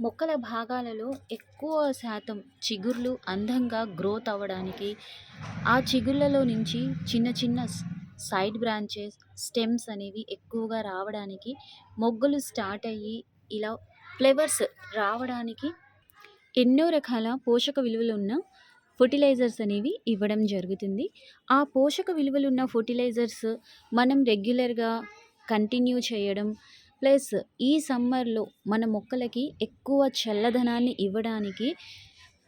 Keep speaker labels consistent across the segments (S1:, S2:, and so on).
S1: మొక్కల భాగాలలో ఎక్కువ శాతం చిగుర్లు అందంగా గ్రోత్ అవ్వడానికి ఆ చిగుళ్ళలో నుంచి చిన్న చిన్న సైడ్ బ్రాంచెస్ స్టెమ్స్ అనేవి ఎక్కువగా రావడానికి మొగ్గలు స్టార్ట్ అయ్యి ఇలా ఫ్లవర్స్ రావడానికి ఎన్నో రకాల పోషక విలువలు ఉన్న ఫర్టిలైజర్స్ అనేవి ఇవ్వడం జరుగుతుంది. ఆ పోషక విలువలు ఉన్న ఫర్టిలైజర్స్ మనం రెగ్యులర్గా కంటిన్యూ చేయడం ప్లస్ ఈ సమ్మర్లో మన మొక్కలకి ఎక్కువ చల్లదనాన్ని ఇవ్వడానికి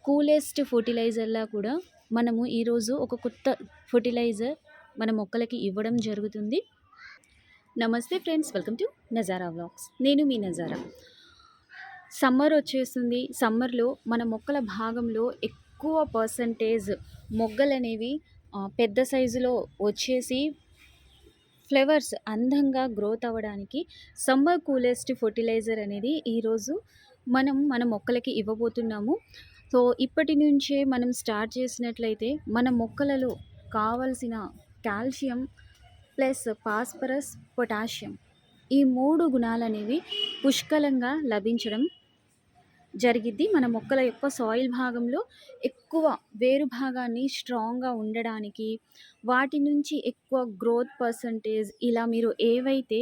S1: కూలెస్ట్ ఫర్టిలైజర్లా కూడా మనము ఈరోజు ఒక కొత్త ఫర్టిలైజర్ మన మొక్కలకి ఇవ్వడం జరుగుతుంది. నమస్తే friends welcome to Nazara vlogs. నేను మీ నజారా. సమ్మర్ వచ్చేస్తుంది. సమ్మర్లో మన మొక్కల భాగంలో ఎక్కువ పర్సంటేజ్ మొగ్గలు అనేవి పెద్ద సైజులో వచ్చేసి ఫ్లేవర్స్ అందంగా గ్రోత్ అవ్వడానికి సమ్మర్ కూలెస్ట్ ఫర్టిలైజర్ అనేది ఈరోజు మనం మన మొక్కలకి ఇవ్వబోతున్నాము. సో ఇప్పటి నుంచే మనం స్టార్ట్ చేసినట్లయితే మన మొక్కలలో కావలసిన కాల్షియం ప్లస్ ఫాస్ఫరస్ పొటాషియం ఈ మూడు గుణాలు అనేవి పుష్కలంగా లభించడం జరిగిద్ది. మన మొక్కల యొక్క సాయిల్ భాగంలో ఎక్కువ వేరు భాగాన్ని స్ట్రాంగ్గా ఉండడానికి వాటి నుంచి ఎక్కువ గ్రోత్ పర్సంటేజ్ ఇలా మీరు ఏవైతే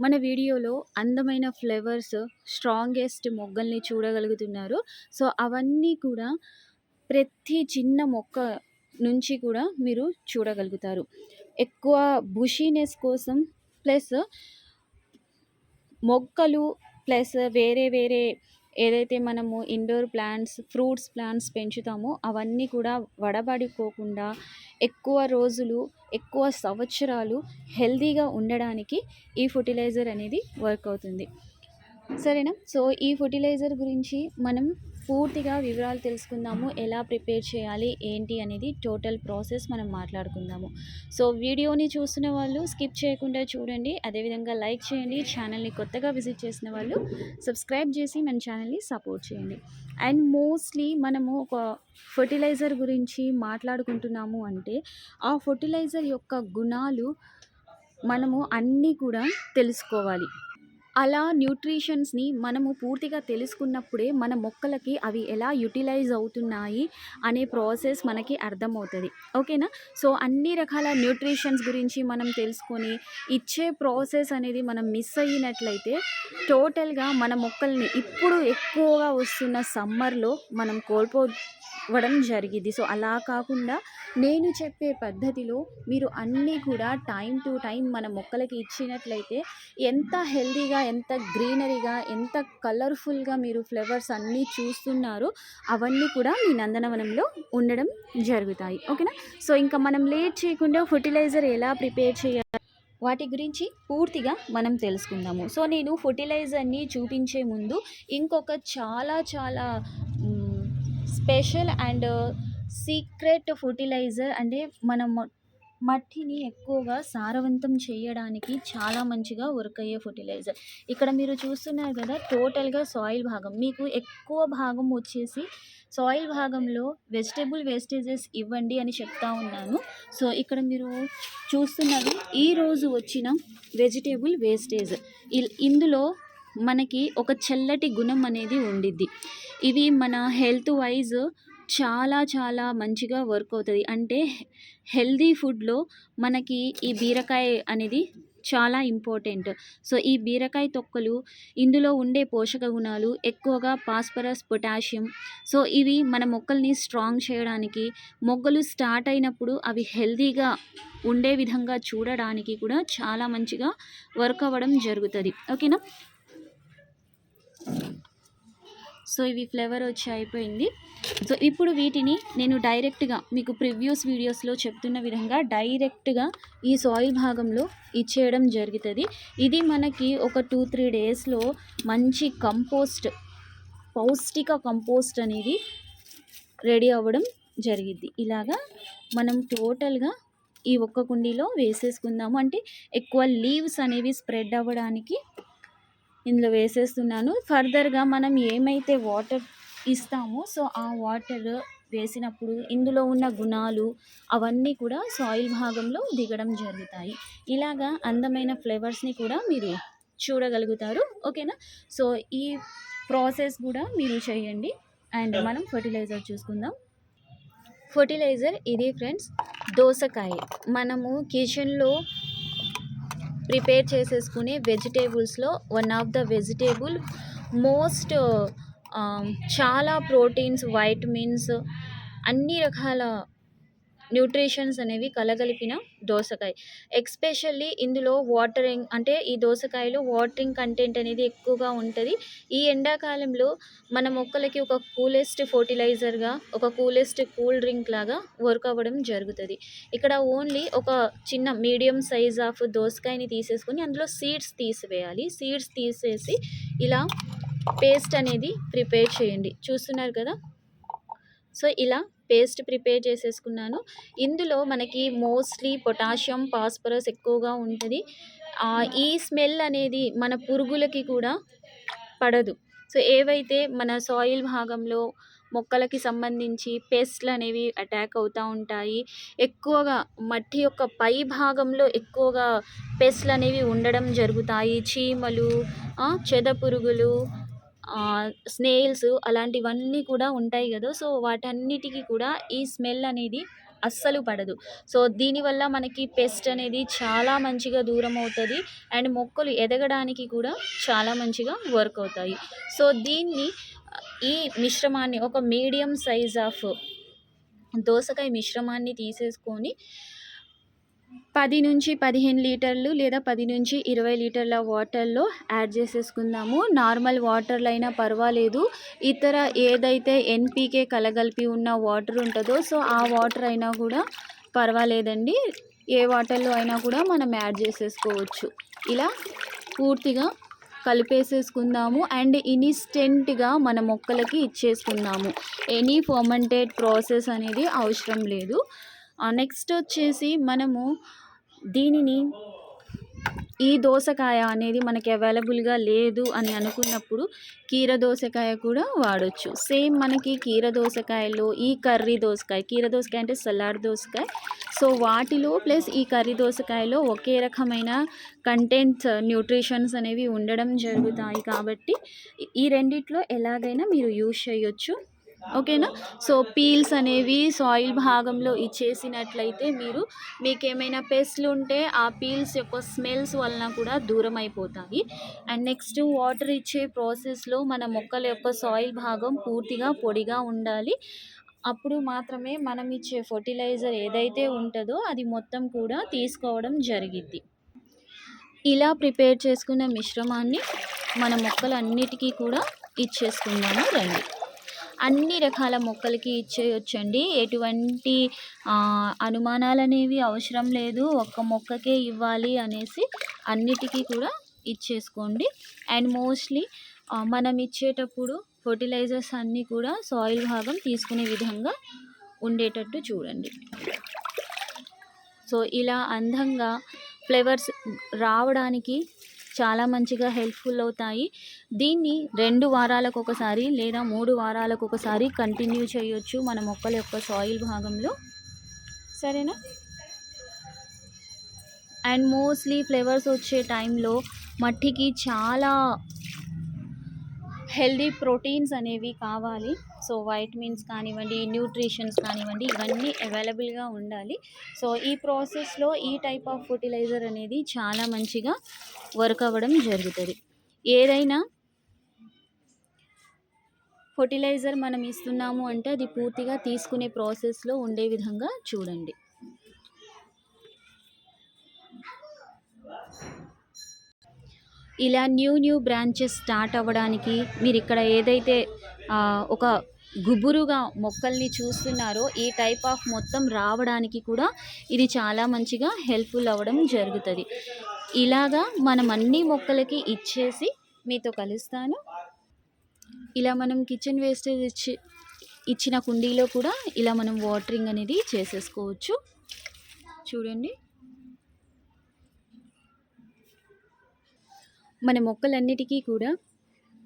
S1: మన వీడియోలో అందమైన ఫ్లేవర్స్ స్ట్రాంగెస్ట్ మొగ్గల్ని చూడగలుగుతున్నారో సో అవన్నీ కూడా ప్రతి చిన్న మొక్క నుంచి కూడా మీరు చూడగలుగుతారు. ఎక్కువ బుషీనెస్ కోసం ప్లస్ మొక్కలు ప్లస్ వేరే వేరే ఏదైతే మనము ఇండోర్ ప్లాంట్స్ ఫ్రూట్స్ ప్లాంట్స్ పెంచుతామో అవన్నీ కూడా వడబడిపోకుండా ఎక్కువ రోజులు ఎక్కువ సంవత్సరాలు హెల్తీగా ఉండడానికి ఈ ఫర్టిలైజర్ అనేది వర్క్ అవుతుంది. సరేనా? సో ఈ ఫర్టిలైజర్ గురించి మనం పూర్తిగా వివరాలు తెలుసుకుందాము ఎలా ప్రిపేర్ చేయాలి ఏంటి అనేది టోటల్ ప్రాసెస్ మనం మాట్లాడుకుందాము. సో వీడియోని చూస్తున్న వాళ్ళు స్కిప్ చేయకుండా చూడండి. అదేవిధంగా లైక్ చేయండి. ఛానల్ని కొత్తగా విజిట్ చేసిన వాళ్ళు సబ్స్క్రైబ్ చేసి మన ఛానల్ని సపోర్ట్ చేయండి. అండ్ మోస్ట్లీ మనము ఒక ఫర్టిలైజర్ గురించి మాట్లాడుకుంటున్నాము అంటే ఆ ఫర్టిలైజర్ యొక్క గుణాలు మనము అన్నీ కూడా తెలుసుకోవాలి. అలా న్యూట్రిషన్స్ని మనము పూర్తిగా తెలుసుకున్నప్పుడే మన మొక్కలకి అవి ఎలా యూటిలైజ్ అవుతున్నాయి అనే ప్రాసెస్ మనకి అర్థమవుతుంది. ఓకేనా? సో అన్ని రకాల న్యూట్రిషన్స్ గురించి మనం తెలుసుకొని ఇచ్చే ప్రాసెస్ అనేది మనం మిస్ అయినట్లయితే టోటల్గా మన మొక్కల్ని ఇప్పుడు ఎక్కువగా వస్తున్న సమ్మర్లో మనం కోల్పోవడం జరిగింది సో అలా కాకుండా నేను చెప్పే పద్ధతిలో మీరు అన్నీ కూడా టైం టు టైం మన మొక్కలకి ఇచ్చినట్లయితే ఎంత హెల్తీగా ఎంత గ్రీనరీగా ఎంత కలర్ఫుల్గా మీరు ఫ్లవర్స్ అన్నీ చూస్తున్నారో అవన్నీ కూడా మీ నందనవనంలో ఉండడం జరుగుతాయి. ఓకేనా? సో ఇంకా మనం లేట్ చేయకుండా ఫర్టిలైజర్ ఎలా ప్రిపేర్ చేయాలి? వాటి గురించి పూర్తిగా మనం తెలుసుకుందాము. సో నేను ఫర్టిలైజర్ని చూపించే ముందు ఇంకొక చాలా చాలా స్పెషల్ అండ్ సీక్రెట్ ఫర్టిలైజర్ అంటే మనం మట్టిని ఎక్కువగా సారవంతం చేయడానికి చాలా మంచిగా వర్క్ అయ్యే ఫర్టిలైజర్ ఇక్కడ మీరు చూస్తున్నారు కదా టోటల్గా సాయిల్ భాగం. మీకు ఎక్కువ భాగం వచ్చేసి సాయిల్ భాగంలో వెజిటేబుల్ వేస్టేజెస్ ఇవ్వండి అని చెప్తా ఉన్నాను. సో ఇక్కడ మీరు చూస్తున్నది ఈరోజు వచ్చిన వెజిటేబుల్ వేస్టేజ్ ఇందులో మనకి ఒక చల్లటి గుణం అనేది ఉండిద్ది. ఇవి మన హెల్త్ వైజ్ చాలా చాలా మంచిగా వర్క్ అవుతుంది. అంటే హెల్దీ ఫుడ్లో మనకి ఈ బీరకాయ అనేది చాలా ఇంపార్టెంట్. సో ఈ బీరకాయ తొక్కలు ఇందులో ఉండే పోషక గుణాలు ఎక్కువగా పాస్పరస్ పొటాషియం. సో ఇవి మన మొక్కల్ని స్ట్రాంగ్ చేయడానికి మొగ్గలు స్టార్ట్ అయినప్పుడు అవి హెల్దీగా ఉండే విధంగా చూడడానికి కూడా చాలా మంచిగా వర్క్ అవ్వడం జరుగుతుంది. ఓకేనా? సో ఇవి ఫ్లేవర్ వచ్చి అయిపోయింది. సో ఇప్పుడు వీటిని నేను డైరెక్ట్గా మీకు ప్రివ్యూస్ వీడియోస్లో చెప్తున్న విధంగా డైరెక్ట్గా ఈ సాయిల్ భాగంలో ఇచ్చేయడం జరుగుతుంది. ఇది మనకి ఒక టూ త్రీ డేస్లో మంచి కంపోస్ట్ పౌష్టిక కంపోస్ట్ అనేది రెడీ అవ్వడం జరిగిద్ది. ఇలాగా మనం టోటల్గా ఈ ఒక్క కుండీలో వేసేసుకుందాము. అంటే ఎక్కువ లీవ్స్ అనేవి స్ప్రెడ్ అవ్వడానికి ఇందులో వేసేస్తున్నాను. ఫర్దర్గా మనం ఏమైతే వాటర్ ఇస్తాము. సో ఆ వాటర్ వేసినప్పుడు ఇందులో ఉన్న గుణాలు అవన్నీ కూడా సాయిల్ భాగంలో దిగడం జరుగుతాయి. ఇలాగా అందమైన ఫ్లేవర్స్ని కూడా మీరు చూడగలుగుతారు. ఓకేనా? సో ఈ ప్రాసెస్ కూడా మీరు చేయండి. అండ్ మనం ఫర్టిలైజర్ చూసుకుందాం. ఫర్టిలైజర్ ఇది ఫ్రెండ్స్ దోసకాయ. మనము కిచెన్లో ప్రిపేర్ చేసేసుకునే వెజిటేబుల్స్లో one of the vegetable most చాలా ప్రోటీన్స్ వైటమిన్స్ అన్ని రకాల న్యూట్రిషన్స్ అనేవి కలగలిపిన దోసకాయ. ఎక్స్పెషల్లీ ఇందులో వాటరింగ్ అంటే ఈ దోసకాయలో వాటరింగ్ కంటెంట్ అనేది ఎక్కువగా ఉంటుంది. ఈ ఎండాకాలంలో మన మొక్కలకి ఒక కూలెస్ట్ ఫర్టిలైజర్గా ఒక కూలెస్ట్ కూల్ డ్రింక్ లాగా వర్క్ అవ్వడం జరుగుతుంది. ఇక్కడ ఓన్లీ ఒక చిన్న మీడియం సైజ్ ఆఫ్ దోసకాయని తీసేసుకొని అందులో సీడ్స్ తీసివేయాలి. సీడ్స్ తీసేసి ఇలా పేస్ట్ అనేది ప్రిపేర్ చేయండి. చూస్తున్నారు కదా? సో ఇలా పేస్ట్ ప్రిపేర్ చేసేసుకున్నాను. ఇందులో మనకి మోస్ట్లీ పొటాషియం ఫాస్ఫరస్ ఎక్కువగా ఉంటుంది. ఈ స్మెల్ అనేది మన పురుగులకి కూడా పడదు. సో ఏవైతే మన సాయిల్ భాగంలో మొక్కలకి సంబంధించి పెస్ట్లు అనేవి అటాక్ అవుతూ ఉంటాయి ఎక్కువగా మట్టి యొక్క పై భాగంలో ఎక్కువగా పెస్ట్లు అనేవి ఉండడం జరుగుతాయి. చీమలు చెద పురుగులు స్నేల్స్ అలాంటివన్నీ కూడా ఉంటాయి కదా! సో వాటన్నిటికీ కూడా ఈ స్మెల్ అనేది అస్సలు పడదు. సో దీనివల్ల మనకి పెస్ట్ అనేది చాలా మంచిగా దూరం అవుతుంది అండ్ మొక్కలు ఎదగడానికి కూడా చాలా మంచిగా వర్క్ అవుతాయి. సో దీన్ని ఈ మిశ్రమాన్ని ఒక మీడియం సైజ్ ఆఫ్ దోసకాయ మిశ్రమాన్ని తీసేసుకొని పది నుంచి పదిహేను లీటర్లు లేదా పది నుంచి ఇరవై లీటర్ల వాటర్లో యాడ్ చేసేసుకుందాము. నార్మల్ వాటర్లో అయినా పర్వాలేదు. ఇతర ఏదైతే ఎన్పీకే కలగలిపి ఉన్న వాటర్ ఉంటుందో సో ఆ వాటర్ అయినా కూడా పర్వాలేదండి. ఏ వాటర్లో అయినా కూడా మనం యాడ్ చేసేసుకోవచ్చు. ఇలా పూర్తిగా కలిపేసేసుకుందాము. అండ్ ఇన్స్టెంట్గా మన మొక్కలకి ఇచ్చేసుకుందాము. ఎనీ ఫర్మెంటెడ్ ప్రాసెస్ అనేది అవసరం లేదు. నెక్స్ట్ వచ్చేసి మనము దీనిని ఈ దోసకాయ అనేది మనకి అవైలబుల్గా లేదు అని అనుకున్నప్పుడు కీర దోసకాయ కూడా వాడచ్చు. సేమ్ మనకి కీర దోసకాయలో ఈ కర్రీ దోసకాయ కీర దోసకాయ అంటే సలాడ్ దోసకాయ. సో వాటిలో ప్లస్ ఈ కర్రీ దోసకాయలో ఒకే రకమైన కంటెంట్స్ న్యూట్రిషన్స్ అనేవి ఉండడం జరుగుతాయి కాబట్టి ఈ రెండిట్లో ఎలాగైనా మీరు యూజ్ చేయొచ్చు. ఓకేనా? సో పీల్స్ అనేవి సాయిల్ భాగంలో ఇచ్చేసినట్లయితే మీరు మీకు ఏమైనా పెస్ట్లు ఉంటే ఆ పీల్స్ యొక్క స్మెల్స్ వలన కూడా దూరం అయిపోతాయి అండ్ నెక్స్ట్ వాటర్ ఇచ్చే ప్రాసెస్లో మన మొక్కల యొక్క సాయిల్ భాగం పూర్తిగా పొడిగా ఉండాలి. అప్పుడు మాత్రమే మనం ఇచ్చే ఫర్టిలైజర్ ఏదైతే ఉంటుందో అది మొత్తం కూడా తీసుకోవడం జరిగిద్ది. ఇలా ప్రిపేర్ చేసుకున్న మిశ్రమాన్ని మన మొక్కలన్నిటికీ కూడా ఇచ్చేసుకుందాము. రండి. అన్ని రకాల మొక్కలకి ఇచ్చేయొచ్చండి. ఎటువంటి అనుమానాలు అనేవి అవసరం లేదు. ఒక్క మొక్కకే ఇవ్వాలి అనేసి అన్నిటికీ కూడా ఇచ్చేసుకోండి. అండ్ మోస్ట్లీ మనం ఇచ్చేటప్పుడు ఫర్టిలైజర్స్ అన్నీ కూడా సాయిల్ భాగం తీసుకునే విధంగా ఉండేటట్టు చూడండి. సో ఇలా అందంగా ఫ్లేవర్స్ రావడానికి చాలా మంచిగా హెల్ప్ఫుల్ అవుతాయి. దీన్ని రెండు వారాలకు ఒకసారి లేదా మూడు వారాలకు ఒకసారి కంటిన్యూ చేయొచ్చు మన మొక్కల యొక్క సాయిల్ భాగంలో. సరేనా? అండ్ మోస్ట్లీ ఫ్లేవర్స్ వచ్చే టైంలో మట్టికి చాలా హెల్దీ ప్రోటీన్స్ అనేవి కావాలి. సో వైటమిన్స్ కానివ్వండి న్యూట్రిషన్స్ కానివ్వండి ఇవన్నీ అవైలబుల్గా ఉండాలి. సో ఈ ప్రాసెస్లో ఈ టైప్ ఆఫ్ ఫర్టిలైజర్ అనేది చాలా మంచిగా వర్క్ అవ్వడం జరుగుతుంది. ఏదైనా ఫర్టిలైజర్ మనం ఇస్తున్నాము అంటే అది పూర్తిగా తీసుకునే ప్రాసెస్లో ఉండే విధంగా చూడండి. ఇలా న్యూ న్యూ బ్రాంచెస్ స్టార్ట్ అవ్వడానికి మీరు ఇక్కడ ఏదైతే ఒక గుబురుగా మొక్కల్ని చూస్తున్నారో ఈ టైప్ ఆఫ్ మొత్తం రావడానికి కూడా ఇది చాలా మంచిగా హెల్ప్ఫుల్ అవ్వడం జరుగుతుంది. ఇలాగా మనం అన్ని మొక్కలకి ఇచ్చేసి మీతో కలుస్తాను. ఇలా మనం కిచెన్ వేస్టేజ్ ఇచ్చి ఇచ్చిన కుండీలో కూడా ఇలా మనం వాటరింగ్ అనేది చేసేసుకోవచ్చు. చూడండి. మన మొక్కలన్నిటికీ కూడా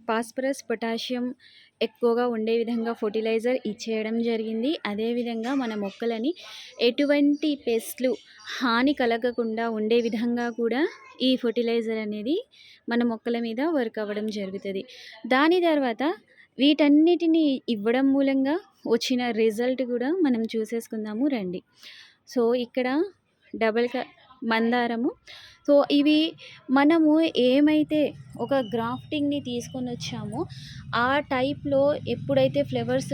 S1: ఫాస్ఫరస్ పొటాషియం ఎక్కువగా ఉండే విధంగా ఫర్టిలైజర్ ఇచ్చేయడం జరిగింది. అదేవిధంగా మన మొక్కలని ఎటువంటి పెస్ట్లు హాని కలగకుండా ఉండే విధంగా కూడా ఈ ఫర్టిలైజర్ అనేది మన మొక్కల మీద వర్క్ అవ్వడం జరుగుతుంది. దాని తర్వాత వీటన్నిటిని ఇవ్వడం మూలంగా వచ్చిన రిజల్ట్ కూడా మనం చూసేసుకుందాము. రండి. సో ఇక్కడ డబల్ క మందారము. సో ఇవి మనము ఏమైతే ఒక గ్రాఫ్టింగ్ని తీసుకొని వచ్చామో ఆ టైప్లో ఎప్పుడైతే ఫ్లవర్స్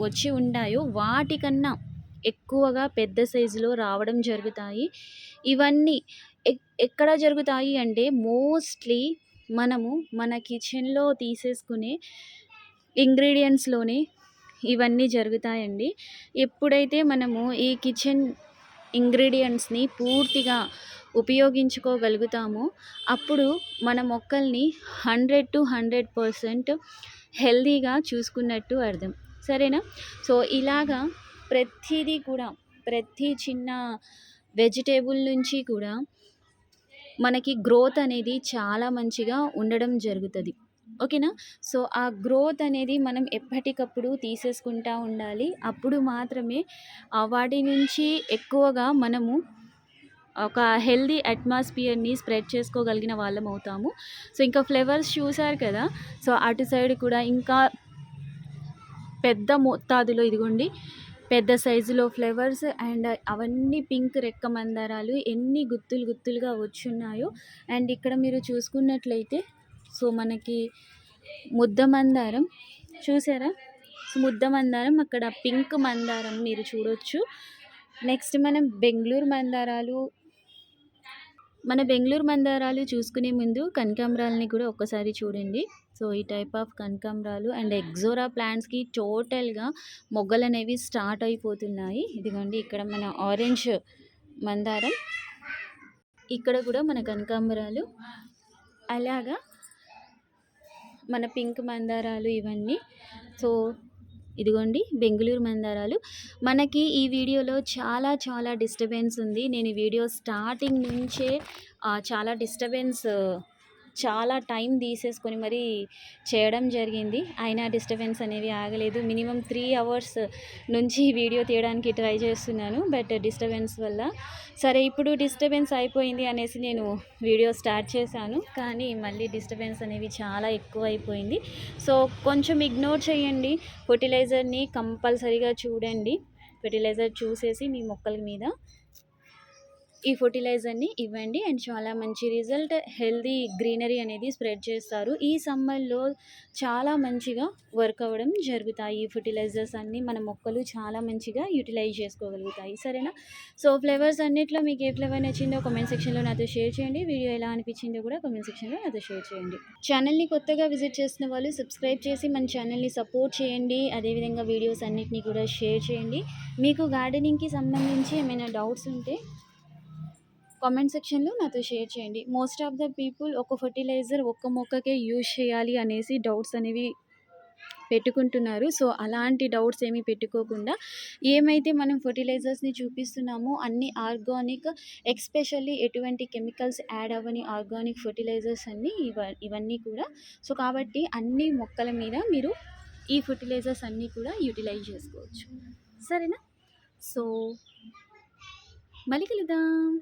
S1: వచ్చి ఉన్నాయో వాటికన్నా ఎక్కువగా పెద్ద సైజులో రావడం జరుగుతాయి. ఇవన్నీ ఎక్కడ జరుగుతాయి అంటే మోస్ట్లీ మనము మన కిచెన్లో తీసేసుకునే ఇంగ్రీడియంట్స్లోనే ఇవన్నీ జరుగుతాయండి. ఎప్పుడైతే మనము ఈ కిచెన్ ఇంగ్రీడియంట్స్ని పూర్తిగా ఉపయోగించుకోగలుగుతామో. అప్పుడు మన మొక్కల్ని హండ్రెడ్ టు హండ్రెడ్ పర్సెంట్ హెల్దీగా చూసుకున్నట్టు అర్థం. సరేనా? సో ఇలాగా ప్రతిదీ కూడా ప్రతి చిన్న వెజిటేబుల్ నుంచి కూడా మనకి గ్రోత్ అనేది చాలా మంచిగా ఉండడం జరుగుతుంది. ఓకేనా? సో ఆ గ్రోత్ అనేది మనం ఎప్పటికప్పుడు తీసేసుకుంటూ ఉండాలి. అప్పుడు మాత్రమే వాటి నుంచి ఎక్కువగా మనము ఒక హెల్దీ అట్మాస్ఫియర్ని స్ప్రెడ్ చేసుకోగలిగిన వాళ్ళం అవుతాము. సో ఇంకా ఫ్లేవర్స్ చూసారు కదా? సో అటు సైడ్ కూడా ఇంకా పెద్ద మోతాదులో ఇదిగోండి పెద్ద సైజులో ఫ్లేవర్స్ అండ్ అవన్నీ పింక్ రెక్క మందారాలు ఎన్ని గుత్తులు గుత్తులుగా వచ్చున్నాయో. అండ్ ఇక్కడ మీరు చూసుకున్నట్లయితే సో మనకి ముద్ద మందారం చూసారా? సో ముద్ద మందారం అక్కడ పింక్ మందారం మీరు చూడొచ్చు. నెక్స్ట్ మనం బెంగళూరు మందారాలు మన బెంగళూరు మందారాలు చూసుకునే ముందు కనకాంబరాలని కూడా ఒక్కసారి చూడండి. సో ఈ టైప్ ఆఫ్ కనకాంబరాలు అండ్ ఎగ్జోరా ప్లాంట్స్కి టోటల్గా మొగ్గలు అనేవి స్టార్ట్ అయిపోతున్నాయి. ఇదిగోండి ఇక్కడ మన ఆరెంజ్ మందారం. ఇక్కడ కూడా మన కనకాంబరాలు. అలాగా మన పింక్ మందారాలు ఇవన్నీ. సో ఇదిగోండి బెంగళూరు మందారాలు. మనకి ఈ వీడియోలో చాలా చాలా డిస్టర్బెన్స్ ఉంది. నేను ఈ వీడియో స్టార్టింగ్ నుంచే చాలా డిస్టర్బెన్స్ చాలా టైం తీసేసుకొని మరి చేయడం జరిగింది. అయినా డిస్టర్బెన్స్ అనేవి ఆగలేదు. మినిమం త్రీ అవర్స్ నుంచి వీడియో తీయడానికి ట్రై చేస్తున్నాను బట్ డిస్టర్బెన్స్ వల్ల. సరే ఇప్పుడు డిస్టర్బెన్స్ అయిపోయింది అనేసి నేను వీడియో స్టార్ట్ చేశాను. కానీ మళ్ళీ డిస్టర్బెన్స్ అనేవి చాలా ఎక్కువ అయిపోయింది సో కొంచెం ఇగ్నోర్ చేయండి. ఫర్టిలైజర్ని కంపల్సరీగా చూడండి. ఫెర్టిలైజర్ చూసేసి మీ మొక్కల మీద ఈ ఫర్టిలైజర్ని ఇవ్వండి. అండ్ చాలా మంచి రిజల్ట్ హెల్దీ గ్రీనరీ అనేది స్ప్రెడ్ చేస్తారు. ఈ సమ్మర్లో చాలా మంచిగా వర్క్ అవ్వడం జరుగుతాయి. ఈ ఫర్టిలైజర్స్ అన్నీ మన మొక్కలు చాలా మంచిగా యూటిలైజ్ చేసుకోగలుగుతాయి. సరేనా? సో ఫ్లేవర్స్ అన్నిట్లో మీకు ఏ ఫ్లేవర్ నచ్చిందో కామెంట్ సెక్షన్లో నాతో షేర్ చేయండి. వీడియో ఎలా అనిపించిందో కూడా కామెంట్ సెక్షన్లో నాతో షేర్ చేయండి. ఛానల్ని కొత్తగా విజిట్ చేసిన వాళ్ళు సబ్స్క్రైబ్ చేసి మన ఛానల్ని సపోర్ట్ చేయండి. అదేవిధంగా వీడియోస్ అన్నిటినీ కూడా షేర్ చేయండి. మీకు గార్డెనింగ్కి సంబంధించి ఏమైనా డౌట్స్ ఉంటే కామెంట్ సెక్షన్లో నాతో షేర్ చేయండి. మోస్ట్ ఆఫ్ ద పీపుల్ ఒక ఫర్టిలైజర్ ఒక్క మొక్కకే యూజ్ చేయాలి అనేసి డౌట్స్ అనేవి పెట్టుకుంటున్నారు. సో అలాంటి డౌట్స్ ఏమీ పెట్టుకోకుండా ఏమైతే మనం ఫర్టిలైజర్స్ని చూపిస్తున్నామో అన్ని ఆర్గానిక్ ఎక్స్పెషల్లీ ఎటువంటి కెమికల్స్ యాడ్ అవ్వని ఆర్గానిక్ ఫర్టిలైజర్స్ అన్నీ ఇవన్నీ కూడా. సో కాబట్టి అన్ని మొక్కల మీద మీరు ఈ ఫర్టిలైజర్స్ అన్నీ కూడా యూటిలైజ్ చేసుకోవచ్చు. సరేనా? సో మళ్ళీ కలుద్దాం.